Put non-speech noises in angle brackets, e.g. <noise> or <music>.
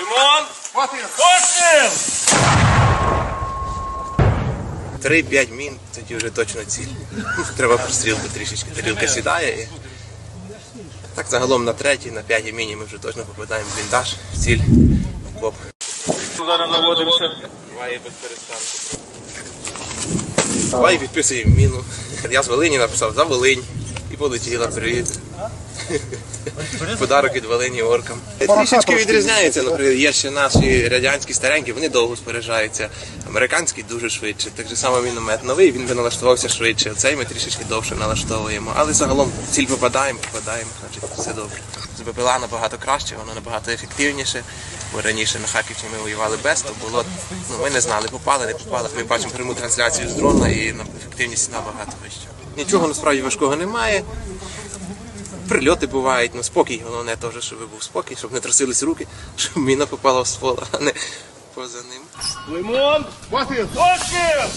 Лимон! Постріл! 3-5 мін, тоді вже точно ціль. <laughs> Треба прострілку трішечки. Тарілка сідає. І... Так загалом на третій, на п'ятій міні ми вже точно попадаємо в бліндаж, в ціль, в коп. Зараз наводимося. Буває без перестанку. Давай підписуємо міну. Я з Волині написав за Волинь і полетіла. Привіт. Подарок від Волині оркам. Трішечки відрізняється, наприклад, є ще наші радянські старенькі, вони довго споряджаються. Американський дуже швидше. Так же само міномет новий, він би налаштувався швидше. Цей ми трішечки довше налаштовуємо. Але загалом в ціль попадаємо, попадаємо, значить все добре. З БПЛА набагато краще, воно набагато ефективніше. Бо раніше на Харківщині ми воювали без, то було ну, ми не знали, попали, не попали. Ми бачимо пряму трансляцію з дрона і на- ефективність набагато вища. Нічого насправді важкого немає. Прильоти бувають, ну спокій, головне теж, щоб був спокій, щоб не трусились руки, щоб міна попала в ствол, а не поза ним. Лимон. Постріл. Постріл.